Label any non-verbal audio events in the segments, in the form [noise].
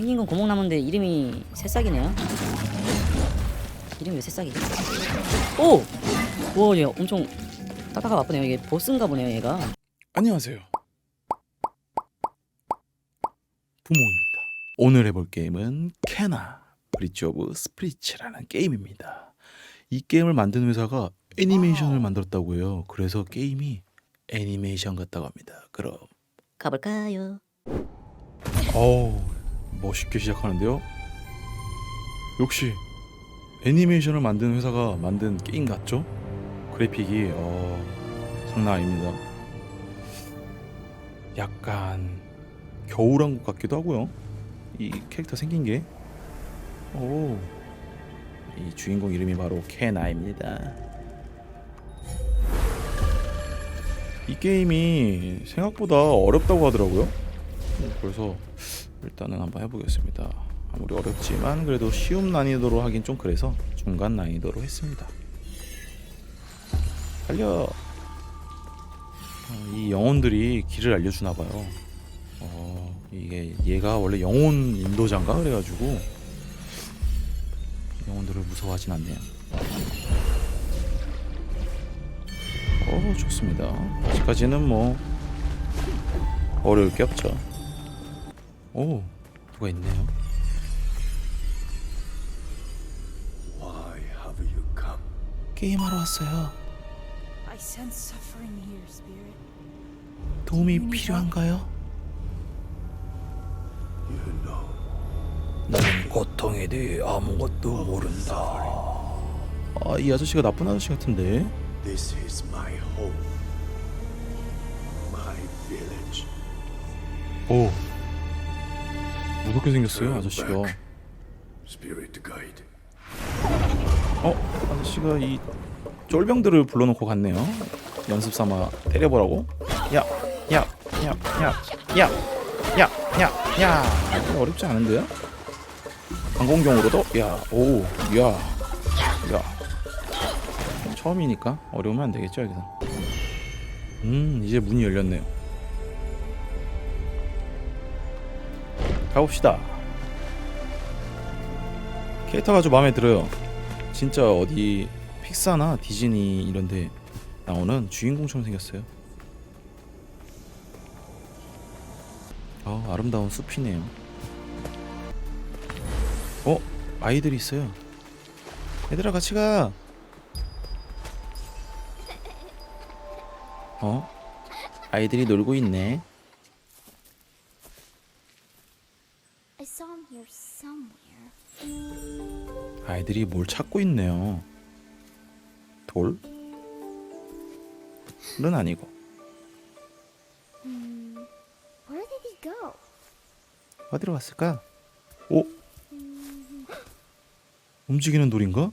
생긴 건 구멍나무인데 이름이 새싹이네요. 이름이 왜 새싹이지? 오! 우와 얘 엄청 따다가 바쁘네요. 이게 보스인가 보네요 얘가. 안녕하세요. 부모입니다. 오늘 해볼 게임은 캐나 브릿지 오브 스프리츠라는 게임입니다. 이 게임을 만든 회사가 애니메이션을 만들었다고 해요. 그래서 게임이 애니메이션 같다고 합니다. 그럼 가볼까요? 어우 멋있게 시작하는데요. 역시 애니메이션을 만든 회사가 만든 게임 같죠? 그래픽이 어, 장난 아닙니다. 약간 겨울왕국 같기도 하고요. 이 캐릭터 생긴 게 오. 이 주인공 이름이 바로 케나입니다. 이 게임이 생각보다 어렵다고 하더라고요. 그래서 일단은 한번 해보겠습니다. 아무리 어렵지만 그래도 쉬운 난이도로 하긴 좀 그래서 중간 난이도로 했습니다. 달려. 어, 이 영혼들이 길을 알려주나 봐요. 어, 이게 얘가 원래 영혼 인도자인가 그래가지고 영혼들을 무서워하진 않네요. 어 좋습니다. 아직까지는 뭐 어려울 게 없죠. 오 누가 있네요. Why have you come? 게임하러 왔어요. I sense suffering here, Spirit. 도움이 필요한가요? 나는 고통에 대해 아무것도 모른다. 아, 이 아저씨가 나쁜 아저씨 같은데. this is my home, my village. 오. 무섭게 생겼어요, 아저씨가. 어, 아저씨가 이 쫄병들을 불러놓고 갔네요. 연습 삼아 때려보라고. 야, 야, 야, 야, 야, 야, 야, 야. 어렵지 않은데요? 방공경으로도, 야, 오, 야, 야. 처음이니까 어려우면 안 되겠죠 여기서. 음, 이제 문이 열렸네요. 가봅시다. 캐릭터가 아주 마음에 들어요. 진짜 어디 픽사나 디즈니 이런데 나오는 주인공처럼 생겼어요. 어 아름다운 숲이네요. 어 아이들이 있어요. 얘들아 같이 가. 어 아이들이 놀고 있네. I saw him here somewhere. 아이들이 뭘 찾고 있네요. 돌? 은 아니고. Go? 어디로 갔을까? 오? 움직이는 돌인가? 어?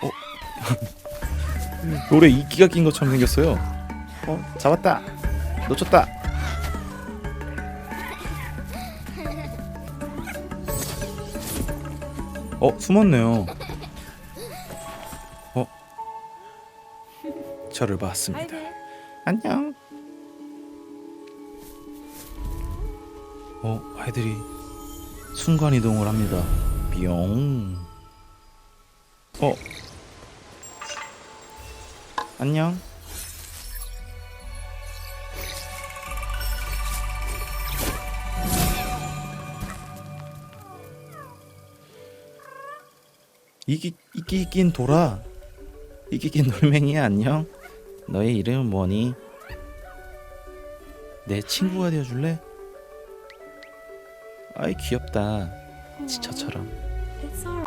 [laughs] 돌에 이끼가 낀 것처럼 생겼어요. 어? 잡았다. 놓쳤다. 어? 숨었네요. 어? 저를 봤습니다. 안녕. 어, 아이들이 순간 이동을 합니다. 뿅. 어. 안녕. 이기 낀 돌아. 낀 돌멩이야 안녕. 너의 이름은 뭐니? 내 친구가 되어줄래? 아이 귀엽다. 지처처럼. It's alright.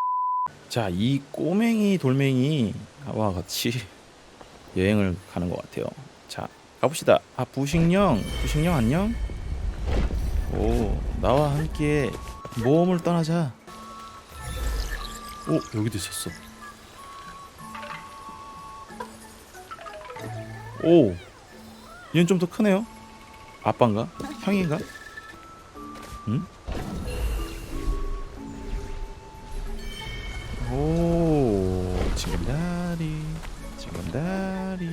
자, 이 꼬맹이 돌멩이와 같이 여행을 가는 것 같아요. 자, 가봅시다. 아, 부식령, 부식령 안녕. 오, 나와 함께 모험을 떠나자. 오, 여기도 있었어. 오, 얘는 좀 더 크네요. 아빠인가? 형인가? 응? 오 지금 다리 지금 다리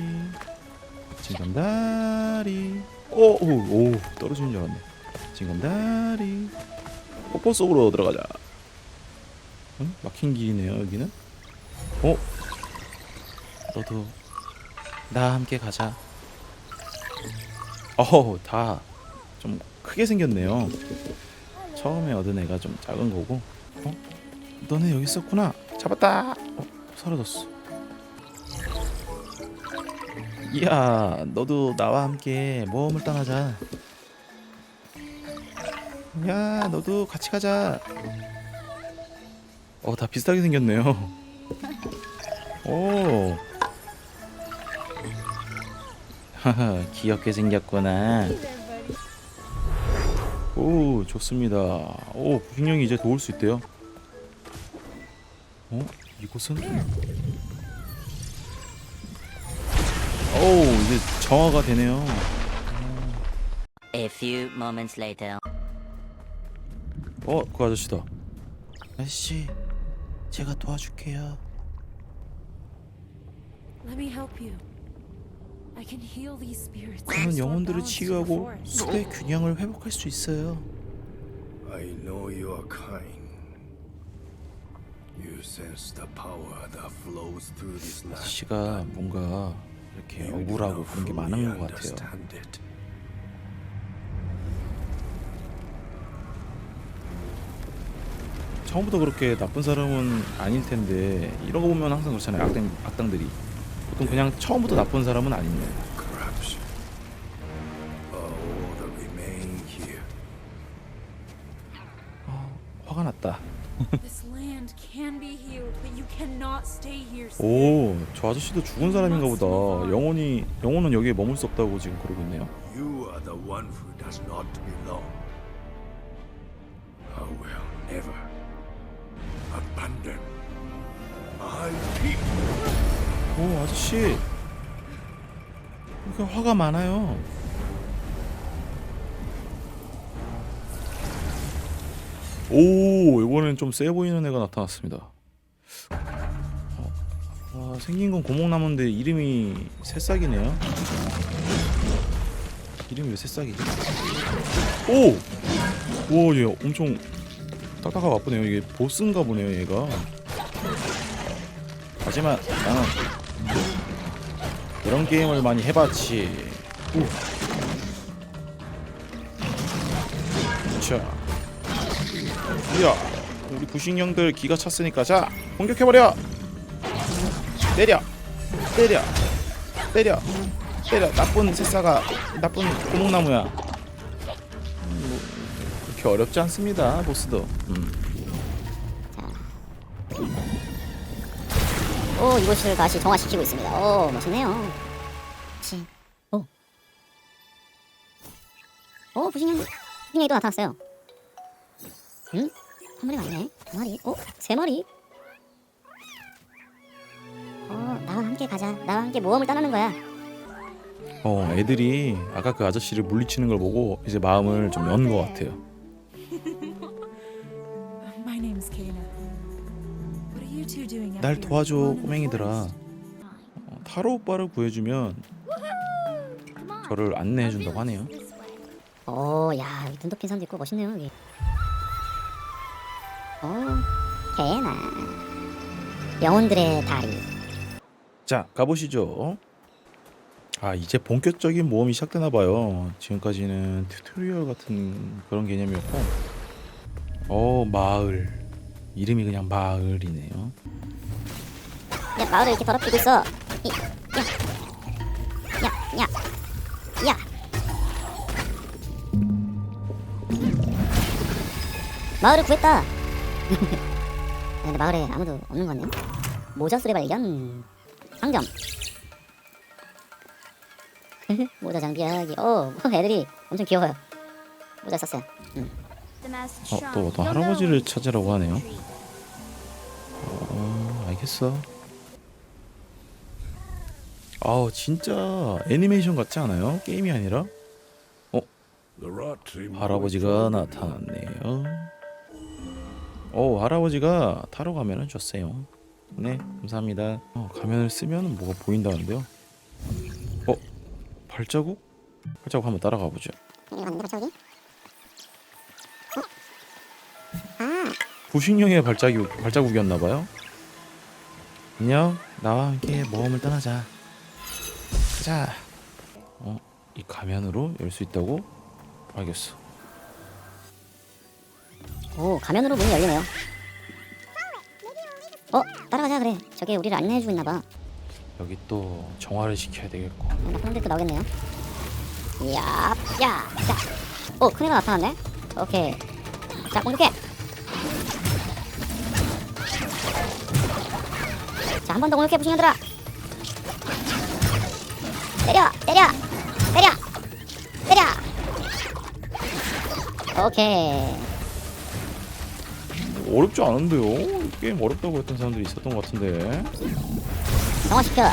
지금 다리 오오 오, 떨어지는 줄 알았네 징검다리 뽀뽀 속으로 들어가자 응? 막힌 길이네요 여기는. 어? 너도 나 함께 가자. 어우 다좀 크게 생겼네요. 처음에 얻은 애가 좀 작은 거고. 어? 너네 여기 있었구나. 잡았다! 어, 사라졌어. 이야 너도 나와 함께 모험을 떠나자. 야 너도 같이 가자 어 다 비슷하게 생겼네요. 오. 하하 귀엽게 생겼구나. 오 좋습니다. 오 부킹형이 이제 도울 수 있대요. 어 이곳은? 오 이제 정화가 되네요. A few moments later. 어, 그 아저씨다. 아저씨, 제가 도와줄게요. Let me help you. I can heal these spirits. 저는 영혼들을 치유하고. 숲의 균형을 회복할 수 있어요. I know you are kind. You sense the power that flows through this land. 아저씨가 뭔가 이렇게 억울하고 그런 게 많은 것 같아요. 처음부터 그렇게 나쁜 사람은 아닐 텐데 이런 거 보면 항상 그렇잖아요. 악당 악당들이 보통 그냥 처음부터 나쁜 사람은 아닙니다. 화가 났다. 오, 저 아저씨도 죽은 사람인가 보다. 영혼이 영혼은 여기에 머물 수 없다고 지금 그러고 있네요. You are the one who does not belong. I will never. 오 아저씨. 이렇게 화가 많아요. 오 이번엔 좀 세 보이는 애가 나타났습니다. 어, 와 생긴 건 고목나무인데 이름이 새싹이네요. 이름이 왜 새싹이지? 오! 우와 얘 엄청 딱딱하고 아프네요 이게 보스인가 보네요 얘가 하지만 나는 그런 게임을 많이 해봤지. 우. 자, 야, 우리 부식형들 기가 찼으니까 자 공격해버려. 때려, 때려, 때려, 때려. 나쁜 새싹아, 나쁜 고목나무야. 그렇게 어렵지 않습니다, 보스도. 음. 오 이곳을 다시 정화시키고 있습니다. 오 멋있네요. 치. 오. 오 부신형 부신형이 또 나타났어요. 응? 한 마리가 아니네. 두 마리. 오? 세 마리? 어 나와 함께 가자. 나와 함께 모험을 떠나는 거야. 어, 애들이 아까 그 아저씨를 물리치는 걸 보고 이제 마음을 좀 연 것 같아요. 날 도와줘, 꼬맹이들아. 어, 타로 오빠를 구해주면. 저를 안내해준다고 하네요. this way. 오야 눈 높인 산도 있고 멋있네요 여기. 오 개나. 영혼들의 다리. 자, 가보시죠. 아, 이제 본격적인 모험이 시작되나 봐요. 지금까지는 튜토리얼 같은 그런 개념이었고. 어, 마을. 이름이 그냥 마을이네요. 야 마을을 이렇게 더럽히고 있어. 이, 야, 야, 야, 야. 마을을 구했다. [laughs] 근데 마을에 아무도 없는 것 같네요. 모자 수레 발견. 상점. 모자 장비하기. 어, [laughs] 애들이 엄청 귀여워요. 모자 썼어요. Masked 어. 또 어떤 할아버지를 찾으라고 하네요. 어, 알겠어. 아우, 진짜 애니메이션 같지 않아요? 게임이 아니라? Removed 할아버지가. 나타났네요. 오, 할아버지가 타로 가면을 줬어요. 네, 감사합니다. 어, 가면을 쓰면 뭐가 보인다는데요? 어, 발자국? 발자국 한번 따라가 보죠. 갔는데 갑자기? 부식령의 발자국 발자국이었나 봐요. 안녕. 나와 함께 모험을 떠나자. 가자. 어, 이 가면으로 열 수 있다고? 알겠어. 오 가면으로 문이 열리네요 어 따라가자 그래 저게 우리를 안내해주고 있나봐 여기 또 정화를 시켜야 되겠고. 나쁜 놈들 또 나오겠네요 이야 야 자 오 큰애가 나타났네 오케이 자 공격해 자 한 번 더 공격해 부신년들아 때려 때려 때려 때려 오케이 어렵지 않은데요? 게임 어렵다고 했던 사람들이 있었던 것 같은데. 정화시켜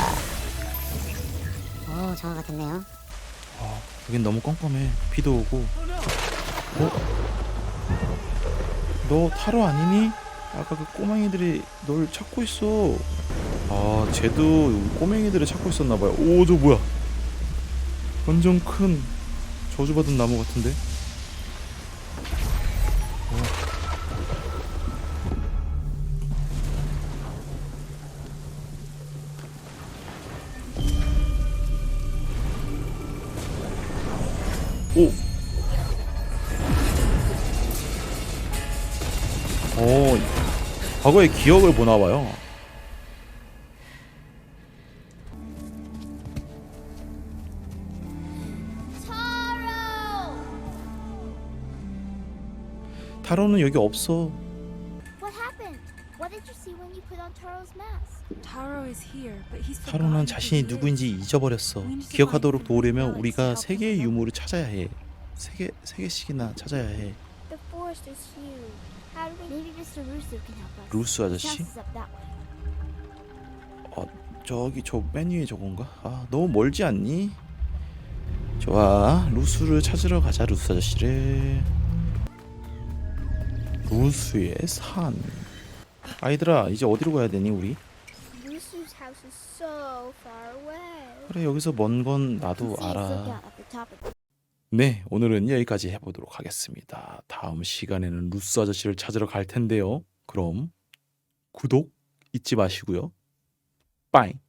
오 정화가 됐네요 아, 여긴 너무 껌껌해. 비도 오고. 어? 너 타로 아니니? 아까 그 꼬맹이들이 널 찾고 있어. 아, 쟤도 꼬맹이들을 찾고 있었나 봐요. 오, 저 뭐야? 완전 큰 저주받은 나무 같은데. 오. 오. 과거의 기억을 보나 봐요. 타로는 여기 없어. What happened? What did you see when you put on Taro's mask? Taro is here, but he's 타로는 자신이 누구인지. 잊어버렸어. 기억하도록 도우려면 우리가 세 개의 유물을 찾아야 해. 세 개, 세 개씩이나 찾아야 해. The forest is huge. How do we? Maybe Mr. Russo can help us. 루스 아저씨? Chances up that way. 저기 저 맨 위에 저건가? 아 너무 멀지 않니? 좋아 루스를 찾으러 가자 루스 아저씨를 루스의 산. 아이들아 이제 어디로 가야 되니 우리? Russo's house is so far away. 그래 여기서 먼 건 나도 알아. 네 오늘은 여기까지 해보도록 하겠습니다. 다음 시간에는 루스 아저씨를 찾으러 갈 텐데요. 그럼 구독 잊지 마시고요. 빠잉